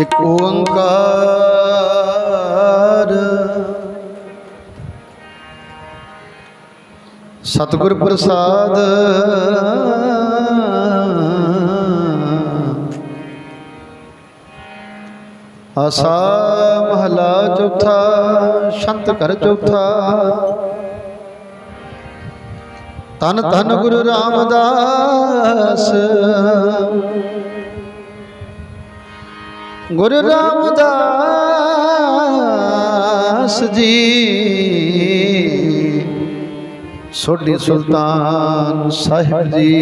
ਇੱਕ ਓੰਕਾਰ। ਸਤਿਗੁਰ ਪ੍ਰਸਾਦ। ਆਸਾ ਮਹਲਾ ਚੌਥਾ ਸ਼ੰਤ ਕਰ ਚੌਥਾ। ਤਨ ਤਨ ਗੁਰੂ ਰਾਮਦਾਸ। ਗੁਰੂ ਰਾਮਦਾਸ ਜੀ ਸੋਢੀ ਸੁਲਤਾਨ ਸਾਹਿਬ ਜੀ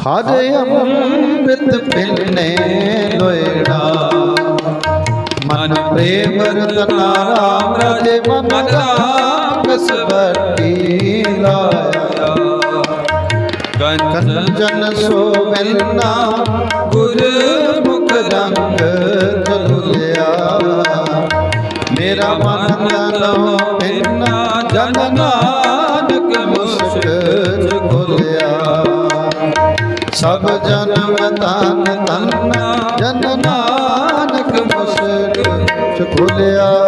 ਹਰ ਅੰਮ੍ਰਿਤ ਪਿਲਨੇ ਲੋਇੜਾ ਮਨ ਪ੍ਰੇਮ ਰਤਨਾ ਰਾਮ ਰਾਜੇ ਮਨ ਰਾਮ ਕਸਬਤੀ ਲਾਇਆ ਜਨ ਸੋਵਿੰਨਾ ਗੁਰ ਮੁਖ ਰੰਗ ਚਲੁਲਿਆ ਮੇਰਾ ਮਨ ਤਨੋ ਪਿੰਨਾ ਜਨ ਨਾਨਕ ਮੁਸਕ ਖੁਲਿਆ। ਸਭ ਜਨਮ ਤਨ ਤਨ ਜਨ ਨਾਨਕ ਮੁਸਕ ਖੁਲਿਆ।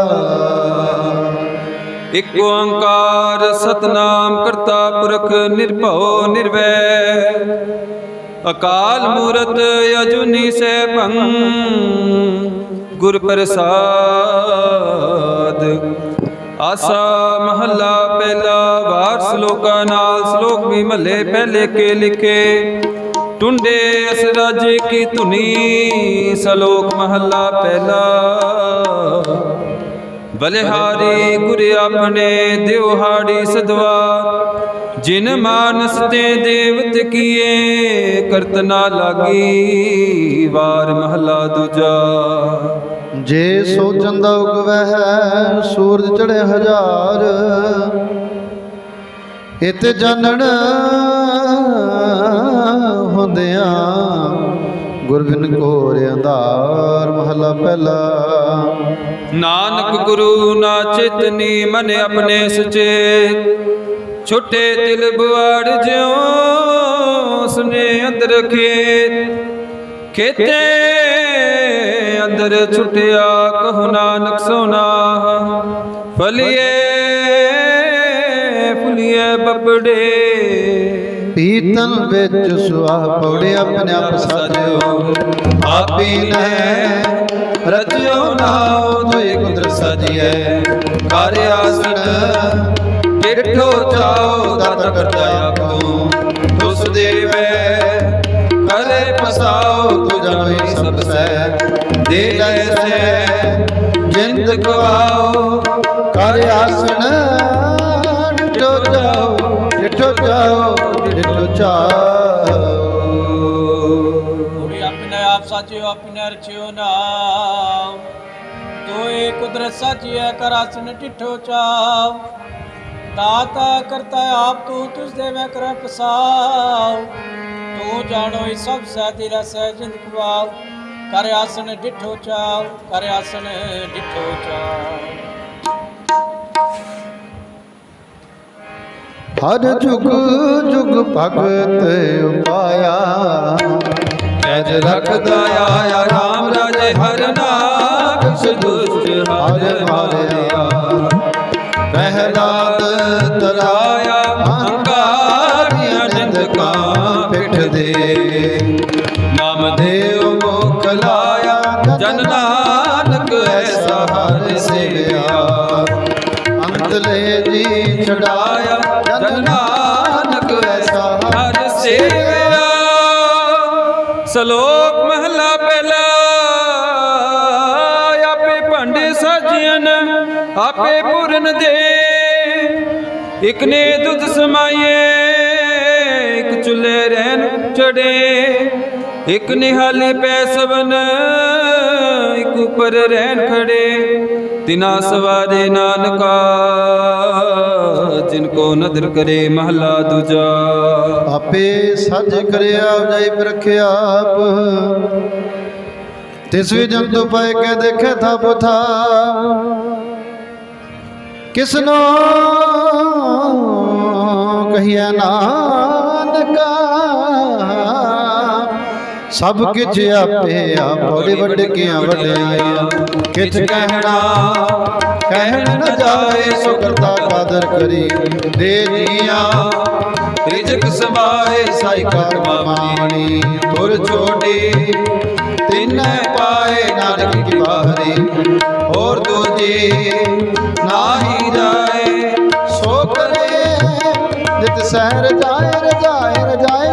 ਇਕ ਓੰਕਾਰ ਸਤਨਾਮ ਕਰਤਾ ਪੁਰਖ ਨਿਰਭਉ ਨਿਰਵੈਰ ਅਕਾਲ ਮੂਰਤ ਅਜੂਨੀ ਸੈਭੰ, ਗੁਰ ਪ੍ਰਸਾਦ। ਆਸਾ ਮਹੱਲਾ ਪਹਿਲਾ ਵਾਰ ਸ਼ਲੋਕਾਂ ਨਾਲ ਸ਼ਲੋਕ ਵੀ ਮਹੱਲੇ ਪਹਿਲੇ ਕੇ ਲਿਖੇ। ਟੁੰਡੇ ਅਸ ਰਾਜੇ ਕੀ ਧੁਨੀ, ਸ਼ਲੋਕ ਮਹੱਲਾ ਪਹਿਲਾ। ਬਲਿਹਾਰੀ ਗੁਰ ਆਪਣੇ ਦਿਵਹਾੜੀ ਸਦਵਾ, ਜਿਨ ਮਾਨਸ ਤੇ ਦੇਵਤ ਕੀਏ, ਕਰਤ ਲਾਗੀ ਵਾਰ ਮਹਲਾ ਦੂਜਾ। ਜੇ ਸੋਚਣ ਦਾ ਉਗਵਹਿ, ਸੂਰਜ ਚੜੇ ਹਜ਼ਾਰ, ਇਤ ਜਾਣਨ ਹੁੰਦਿਆਂ ਗੁਰਬਿਨ ਕੋਰ ਅੰਧਾਰ ਮਹਲਾ ਪਹਿਲਾ। ਨਾਨਕ ਗੁਰੂ ਨਾ ਚਿਤਨੀ ਮਨ ਆਪਣੇ ਸੁਚੇਤ। ਛੁੱਟੇ ਤਿਲ ਬਵਾੜ ਜਿਉ ਸੁਨੇ ਅੰਦਰ ਖੇਤ। ਖੇਤੇ ਅੰਦਰ ਛੁਟਿਆ ਕਹੂ ਨਾਨਕ ਸੋਨਾ ਫਲੀਏ, ਫੁਲੀਏ ਬਬੜੇ। ਪੀਤਲ ਵਿੱਚ ਸੁਆਹ ਪੌੜੇ ਆਪਣੇ ਆਪ ਸਾਜਿਓ। ਆਪੀ ਨੇ ਰਚਿਓ ਨਾਉ ਤੋਈ ਕੁਦਰ ਸਜੀਐ। ਕਰ ਆਸਣ ਡਿਠੋ ਜਾਓ ਦਾਤ ਕਰਤਾ ਆਪੋ। ਤੁਸ ਦੇਵੇ ਕਰੇ ਪਸਾਓ ਤੂ ਜਨੋਈ ਸਭ ਸੈ ਦੇ ਜੈਸੇ ਜਿੰਦ ਗਵਾਓ। ਕਰ ਆਸਣ ਡਿਠੋ ਜਾਓ ਡਿਠੋ ਜਾਓ ਡਿਠੋ ਜਾਓ ਕੋਈ ਆਪਣੇ ਆਪ ਸਾਚਿਓ, ਆਪਣੇ ਰਚਿਓ ਨਾਮ। ਤੋਏ ਕੁਦਰਤ ਸਾਚੀਐ, ਕਰ ਆਸਨ ਟਿਠੋ ਚਾਵ ਦਾਤਾ ਕਰਤਾ ਆਪ ਤੂੰ, ਤੁਸ ਦੇਵੇ ਕਰ ਪਸਾਉ ਤੂੰ ਜਾਣੋ ਇਹ ਸਭ ਸਹਿ ਤੇਰਾ ਸਹਿ ਜਿੰਦ ਖਵਾਉ ਕਰ ਆਸਨ ਡਿਠੋ ਚਾਵ ਕਰ ਆਸਨ ਡਿਠੋ ਚਾਵ ਹਰ ਜੁਗ ਜੁਗ ਭਗਤ ਉਪਾਇਆ ਐਜ ਰਖਦਾ ਆਇਆ ਰਾਮ ਰਾਜੇ ਹਰ ਨਾਮ ਦੁਸ਼ਟ ਹਰ ਮਾਰਿਆ। ਪਹਿਲਾਦ ਤਰਾਇਆ ਹੰਕਾਰੀਆਂ ਨਿੰਦਕਾਂ ਪਿੱਠ ਦੇ। ਨਾਮਦੇਵ ਮੁਖ ਲਾਇਆ ਜਨ ਛਡਾਇਆ ਜਨ ਨਾਨਕ ਐਸਾ ਹਰ ਸੇਵਿਆ। ਸ਼ਲੋਕ ਮਹਲਾ ਪਹਿਲਾ। ਆਪੇ ਭਾਂਡੇ ਸਾਜੀਆਂ ਆਪੇ ਪੂਰਨ ਦੇ। ਇਕ ਨੇ ਦੁੱਧ ਸਮਾਈਏ, ਇਕ ਚੁੱਲੇ ਰਹਿਣ ਚੜੇ। ਇਕ ਨਿਹਾਲੇ ਪੈ ਸਵਨ, ਇਕ ਉਪਰ ਰਹਿਣ ਖੜੇ। ਤਿਨਾ ਸਵਾਰੇ ਨਾਨਕਾ, ਜਿਨ ਕੋ ਨਦਰ ਕਰੇ ਮਹਲਾ ਦੂਜਾ। ਆਪੇ ਸੱਜ ਕਰਿਆ ਜਾਈ ਬਰਖਿਆ ਆਪ। ਤਿਸ ਵੀ ਜੰਤੂ ਪੈ ਕੇ ਦੇਖੇ ਥਾ। ਪੁਥਾ ਕਿਸਨੋ ਕਹੀਐ ਨਾਨਕਾ? ਸਭ ਕਿਛ ਆਪੇ ਆਪ ਬੜੇ ਵੱਡੇ ਕੀਆਂ ਵਡਿਆਈਆਂ ਕਿਛ ਕਹਿਣਾ ਕਹਿਣ ਨ ਜਾਏ ਸੋ ਕਰਤਾ ਕਾਦਰ ਕਰੀ। ਦੇ ਜੀਆਂ ਰਿਜਕ ਸਮਾਏ ਸਾਈ ਕਰ ਮਾਣੀ। ਤੁਰ ਛੋਟੀ ਤਿਨੈ ਪਾਏ ਨਾਨਕ ਕੀ ਬਾਹਰੀ। ਹੋਰ ਦੂਜੀ ਨਾਹੀ ਜਾਏ ਸੋ ਕਰੇ ਜਿਤ ਸਹਿਰ ਜਾਏ ਰਜਾਏ ਰਜਾਏ